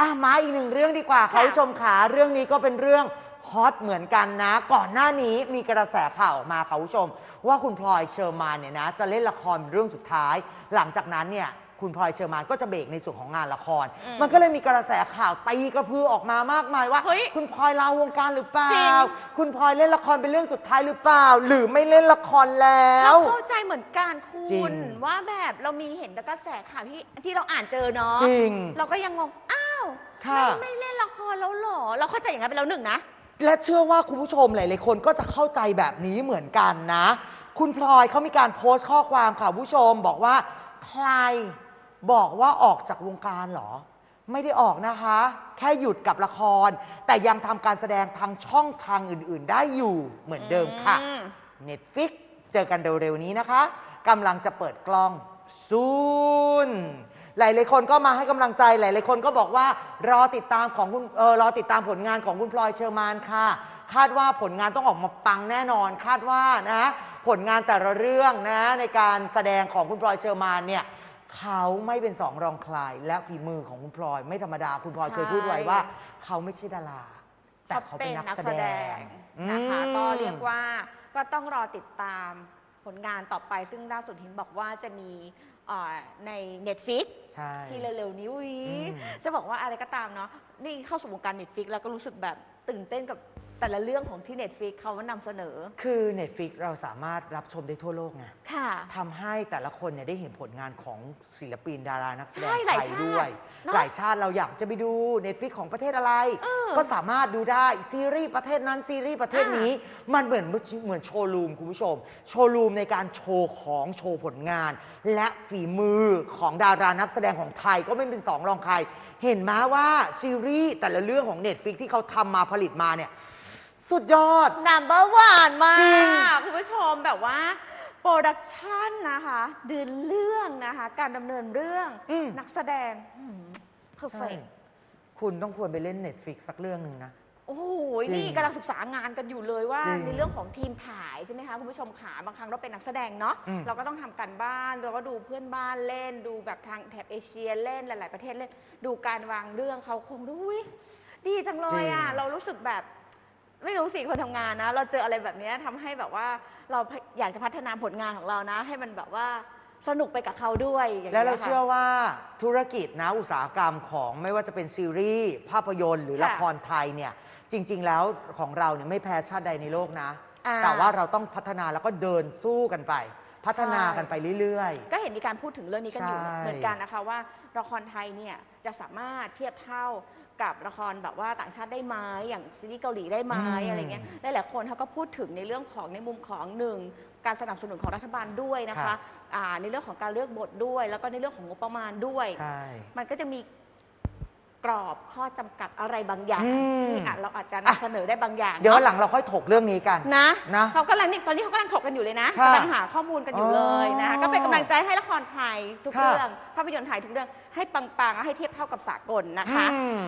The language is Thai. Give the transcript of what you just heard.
อะมาอีกหนึ่งเรื่องดีกว่าค่ะคุณผู้ชมขาเรื่องนี้ก็เป็นเรื่องฮอตเหมือนกันนะ ก่อนหน้านี้มีกระแสข่าวออกมาค่ะคุณผู้ชม ว่าคุณพลอยเชอร์มานเนี่ยนะ จะเล่นละครเป็นเรื่องสุดท้าย หลังจากนั้นเนี่ยคุณพลอยเชอร์มานก็จะเบรกในส่วนของงานละครอืมมันก็เลยมีกระแสข่าวตีกระพือออกมามากมายว่าเฮ้ยคุณพลอยลาวงการหรือเปล่าจริงคุณพลอยเล่นละครเป็นเรื่องสุดท้ายหรือเปล่า หรือไม่เล่นละครแล้ว เราเข้าใจเหมือนกันคุจริงณว่าแบบเรามีเห็นแต่กระแสข่าวที่ที่เราอ่านเจอเนาะจริงเราก็ยังงงอ้าว ค่ะไม่ไม่เล่นละครแล้วเหรอ เราเข้าใจอย่างนั้นไปแล้วหนึ่งนะ และเชื่อว่าคุณผู้ชมหลายๆคนก็จะเข้าใจแบบนี้เหมือนกันนะ คุณพลอยเขามีการโพสต์ข้อความค่ะคุณผู้ชมบอกว่าใครบอกว่าออกจากวงการเหรอ ไม่ได้ออกนะคะ แค่หยุดกับละคร แต่ยังทำการแสดงทางช่องทางอื่น ๆ ได้อยู่เหมือนเดิมค่ะ อืม Netflix เจอกันเร็วๆนี้นะคะกำลังจะเปิดกล้องซูน หลายๆคนก็มาให้กำลังใจหลายๆคนก็บอกว่ารอติดตามของคุณเออรอติดตามผลงานของคุณพลอยเชอร์มานค่ะ คาดว่าผลงานต้องออกมาปังแน่นอน คาดว่านะผลงานแต่ละเรื่องนะในการแสดงของคุณพลอยเชอร์มานเนี่ยเขาไม่เป็นสองรองใครและฝีมือของคุณพลอยไม่ธรรมดาคุณพลอยใช่เคยพูดไว้ว่า เขาไม่ใช่ดาราแต่เขาเป็นนักแสดงนะคะอืมก็เรียกว่าก็ต้องรอติดตาม ผลงานต่อไปซึ่งล่าสุดเห็นบอกว่าจะมีเอ่อใน Netflix ใช่ ที่เร็วๆนี้อุ๊ยอืม จะบอกว่าอะไรก็ตามเนาะนี่เข้าสู่วงการ Netflix แล้วก็รู้สึกแบบตื่นเต้นกับ แต่ละเรื่องของที่ Netflix เขานำเสนอ คือ Netflix เราสามารถรับชมได้ทั่วโลกไงค่ะ ทำให้แต่ละคนเนี่ยได้เห็นผลงานของศิลปินดารานักแสดงใช่หไทลายยชาติด้วย เนอะหลายชาติเราอยากจะไปดู Netflix ของประเทศอะไร เออก็สามารถดูได้ซีรีส์ประเทศนั้นซีรีส์ประเทศนี้ มันเหมือนเหมือนโชว์รูมคุณผู้ชม โชว์รูมในการโชว์ของโชว์ผลงาน และฝีมือของดารานักแสดงของไทยก็ไม่เป็นสองรองใคร เห็นไหมว่าซีรีส์แต่ละเรื่องของ Netflix ที่เขาทำมาผลิตมาเนี่ย สุดยอด number one มาจริง กคุณผู้ชมแบบว่าโปรดักชันนะคะเดินเรื่องนะคะ การดำเนินเรื่องอืม นักแสดงเพอร์เฟใช่กคุณต้องควรไปเล่น Netflix สักเรื่องหนึ่งนะ โอ้โหจริงนี่กำลังศึกษางานกันอยู่เลยว่า จริงในเรื่องของทีมถ่ายใช่ไหมคะคุณผู้ชมขาบางครั้งเราเป็นนักแสดงเนาะอืม เราก็ต้องทำกันบ้านเราก็ดูเพื่อนบ้านเล่น ดูแบบทางแถบเอเชียเล่นหลาย ๆ ประเทศเล่น ดูการวางเรื่องเขาคงดูอุ๊ยดีจังเลยอะเรารู้สึกแบบ ไม่รู้สิคนทำงานนะ เราเจออะไรแบบเนี้ยทำให้แบบว่าเราอยากจะพัฒนาผลงานของเรานะ ให้มันแบบว่าสนุกไปกับเขาด้วยอย่างแล้วงี้ยเราค่ะ เชื่อว่าธุรกิจนะอุตสาหกรรมของไม่ว่าจะเป็นซีรีส์ภาพยนตร์หรือค่ะละครไทยเนี่ยจริง ๆ แล้วของเราเนี่ยไม่แพ้ชาติใดในโลกนะ อ่าแต่ว่าเราต้องพัฒนาแล้วก็เดินสู้กันไป พัฒนากันไปเรื่อย ก็เห็นมีการพูดถึงเรื่องนี้กันอยู่ใช่เหมือนกันนะคะว่าละครไทยเนี่ยจะสามารถเทียบเท่ากับละครแบบว่าต่างชาติได้ไหมอย่างซีรีส์เกาหลีได้ไหมอืมอะไรเงี้ยหลายๆคนเขาก็พูดถึงในเรื่องของในมุมของหนึ่งการสนับสนุนของรัฐบาลด้วยนะครัคะบ อ่าในเรื่องของการเลือกบทด้วย แล้วก็ในเรื่องของงบประมาณด้วย ๆ ใช่ มันก็จะมี กรอบข้อจำกัดอะไรบางอย่าง อืมที่อาจเราอาจจะอะ นำเสนอได้บางอย่างเดี๋ยววันเนาะหลังเราค่อยถกเรื่องนี้กัน นะนะ เขากำลังนี่ตอนนี้เขากำลังถกกันอยู่เลยนะค่ะกำลังหาข้อมูลกันอยู่เลยนะคะอ๋อก็เป็นกำลังใจให้ละครไทยทุกค่ะ เรื่องภาพยนตร์ไทยทุกเรื่องให้ปังๆและให้เทียบเท่ากับสากลนะคะ อืม